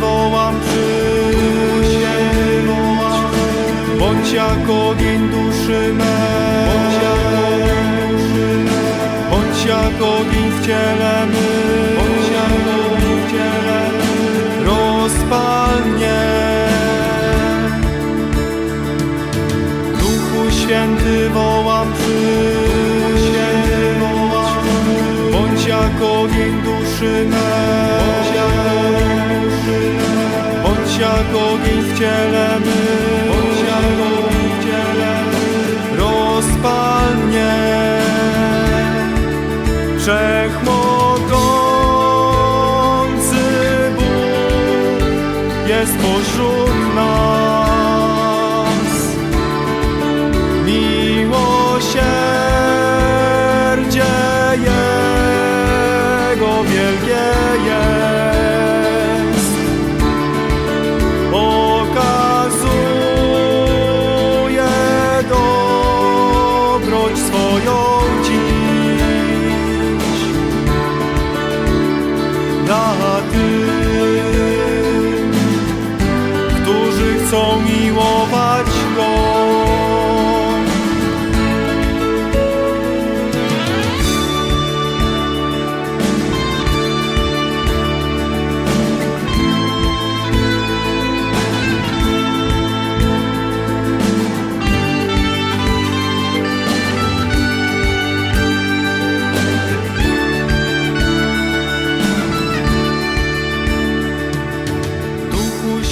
wołam przyjdź, bądź jak ogień duszy me, bądź jak ogień w ciele rozpal mnie. Duchu Święty wołam przyjdź, bądź jak ogień duszy me, bądź jak ogień w ciele my, rozpal mnie. Wszechmogący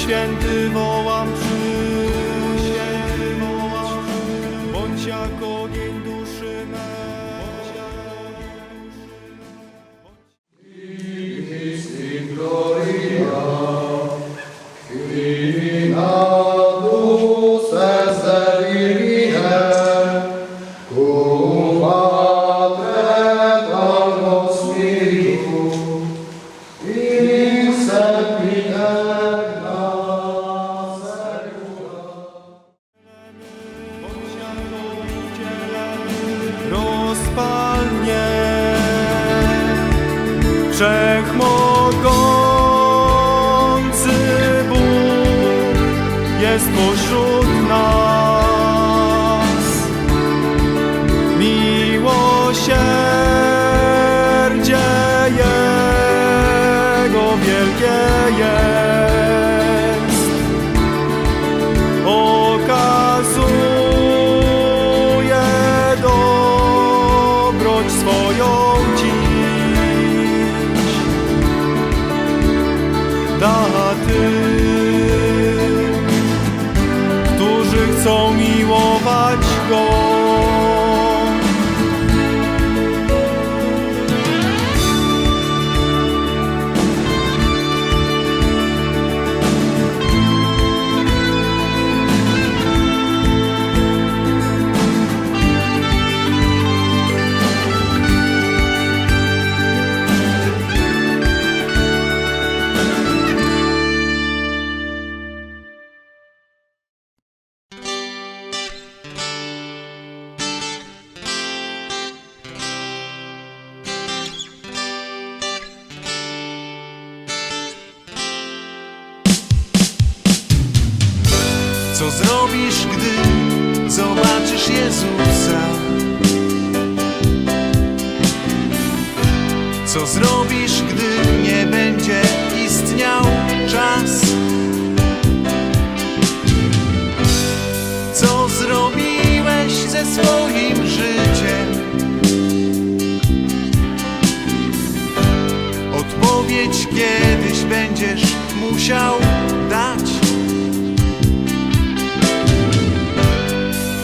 Święty wołam wszechmogący Bóg jest pośród Co zrobisz, gdy nie będzie istniał czas? Co zrobiłeś ze swoim życiem? Odpowiedź kiedyś będziesz musiał dać.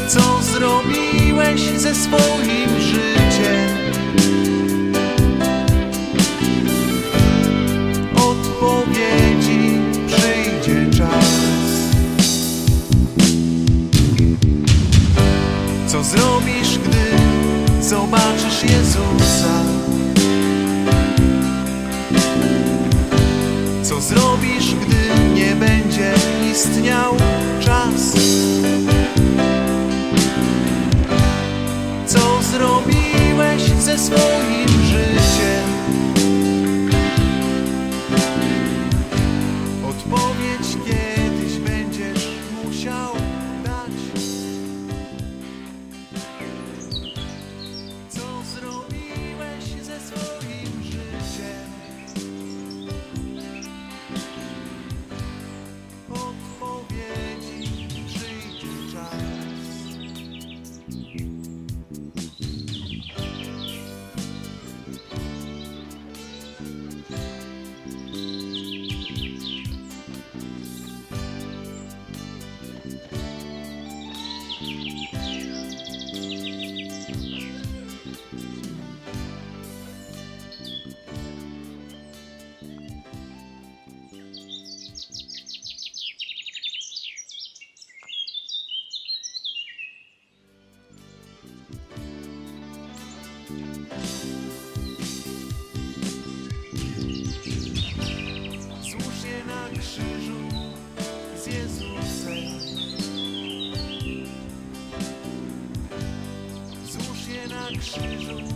Co zrobiłeś ze swoim życiem? Co zrobisz, gdy zobaczysz Jezusa? Co zrobisz, gdy nie będzie istniał czas? Co zrobiłeś ze swoim życiem? Música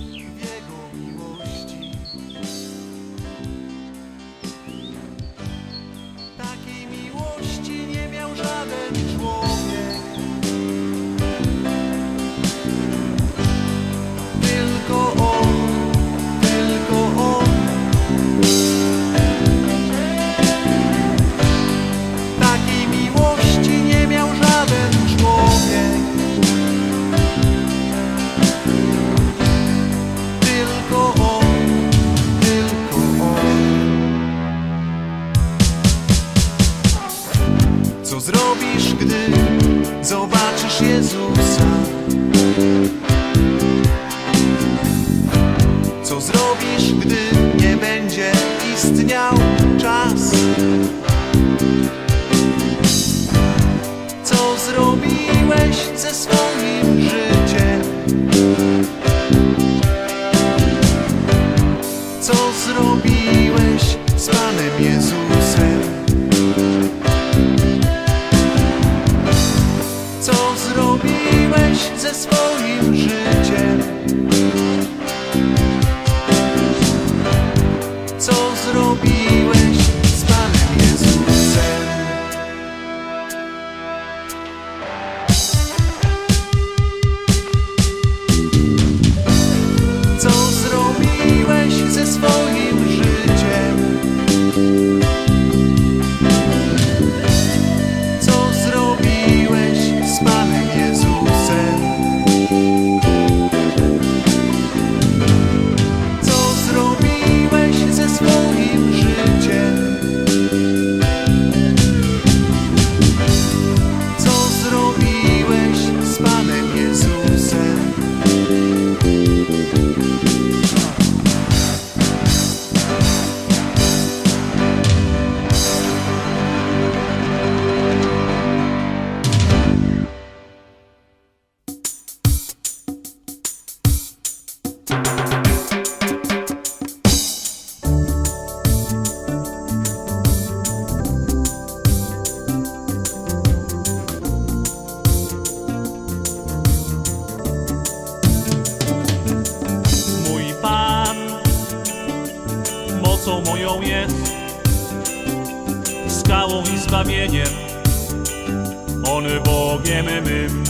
Bogiem mym.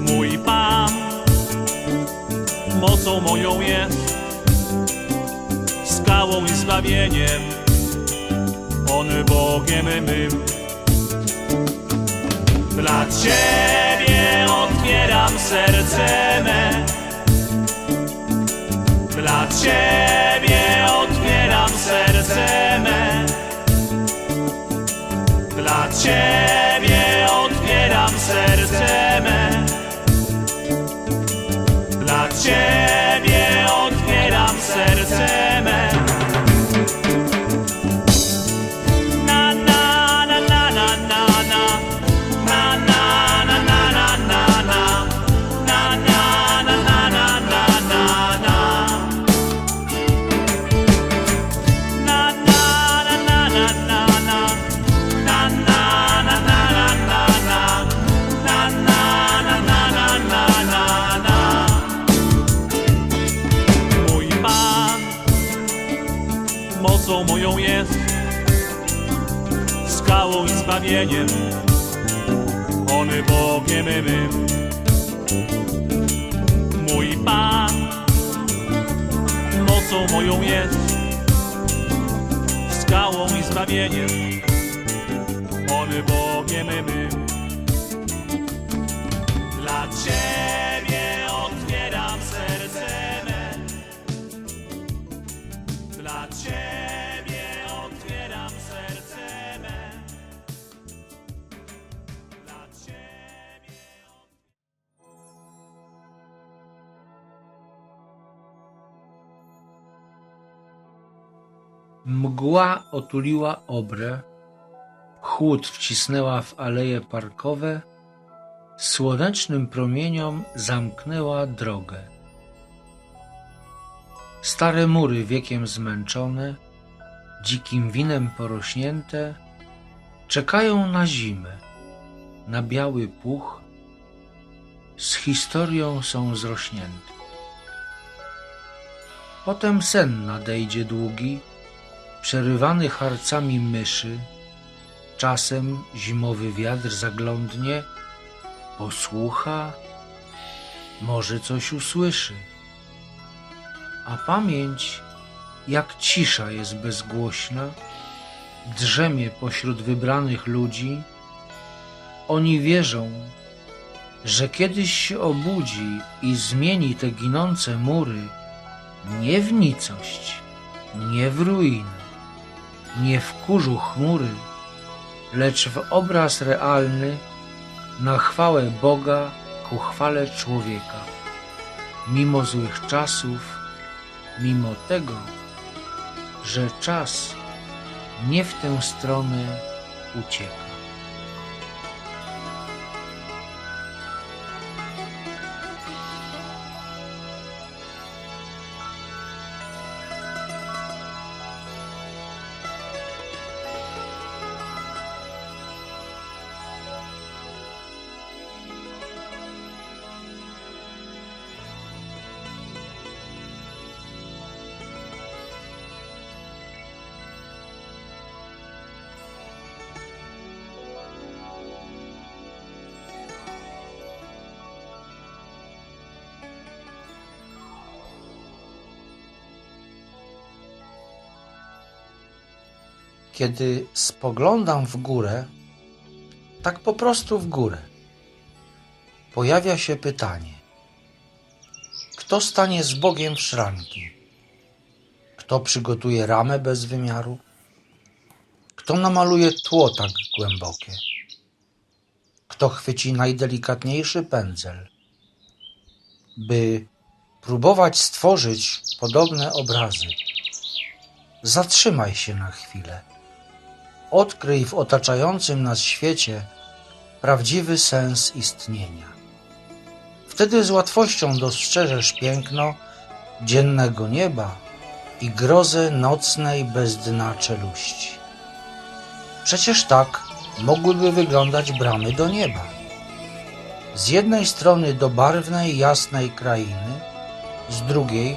Mój Pan mocą moją jest, skałą i zbawieniem, On Bogiem mym. Dla Ciebie otwieram serce me. Dla Ciebie otwieram serce me. Dla Ciebie otwieram serce me. Dla Ciebie otwieram serce me. Jest, skałą i zbawieniem, On Bogiem mym. Dla Ciebie Mgła otuliła obrę, chłód wcisnęła w aleje parkowe, słonecznym promieniom zamknęła drogę. Stare mury wiekiem zmęczone, dzikim winem porośnięte, czekają na zimę, na biały puch, z historią są zrośnięte. Potem sen nadejdzie długi, przerywany harcami myszy, czasem zimowy wiatr zaglądnie, posłucha, może coś usłyszy. A pamięć, jak cisza jest bezgłośna, drzemie pośród wybranych ludzi. Oni wierzą, że kiedyś się obudzi i zmieni te ginące mury nie w nicość, nie w ruinę, nie w kurzu chmury, lecz w obraz realny na chwałę Boga ku chwale człowieka. Mimo złych czasów, mimo tego, że czas nie w tę stronę ucieka. Kiedy spoglądam w górę, tak po prostu w górę, pojawia się pytanie: kto stanie z Bogiem w szranki? Kto przygotuje ramę bez wymiaru? Kto namaluje tło tak głębokie? Kto chwyci najdelikatniejszy pędzel, by próbować stworzyć podobne obrazy? Zatrzymaj się na chwilę. Odkryj w otaczającym nas świecie prawdziwy sens istnienia. Wtedy z łatwością dostrzeżesz piękno dziennego nieba i grozę nocnej bez dna czeluści. Przecież tak mogłyby wyglądać bramy do nieba. Z jednej strony do barwnej, jasnej krainy, z drugiej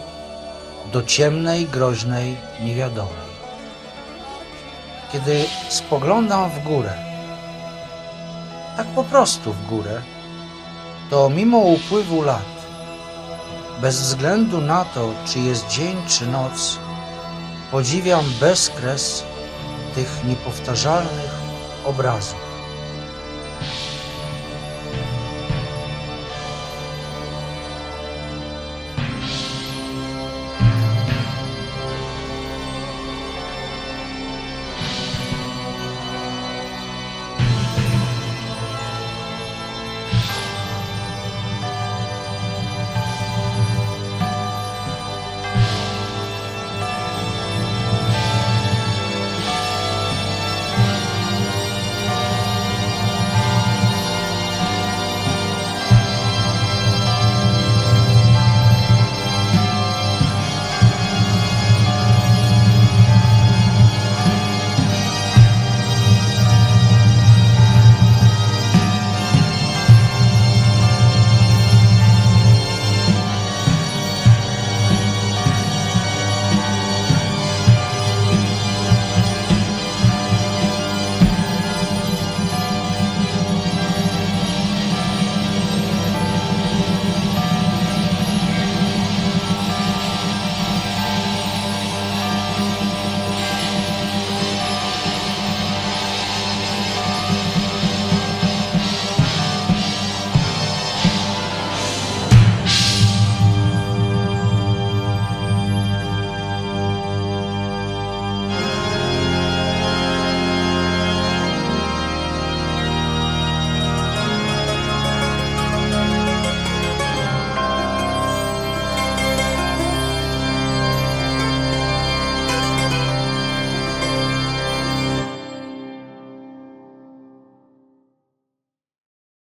do ciemnej, groźnej, niewiadomej. Kiedy spoglądam w górę, tak po prostu w górę, to mimo upływu lat, bez względu na to, czy jest dzień czy noc, podziwiam bezkres tych niepowtarzalnych obrazów.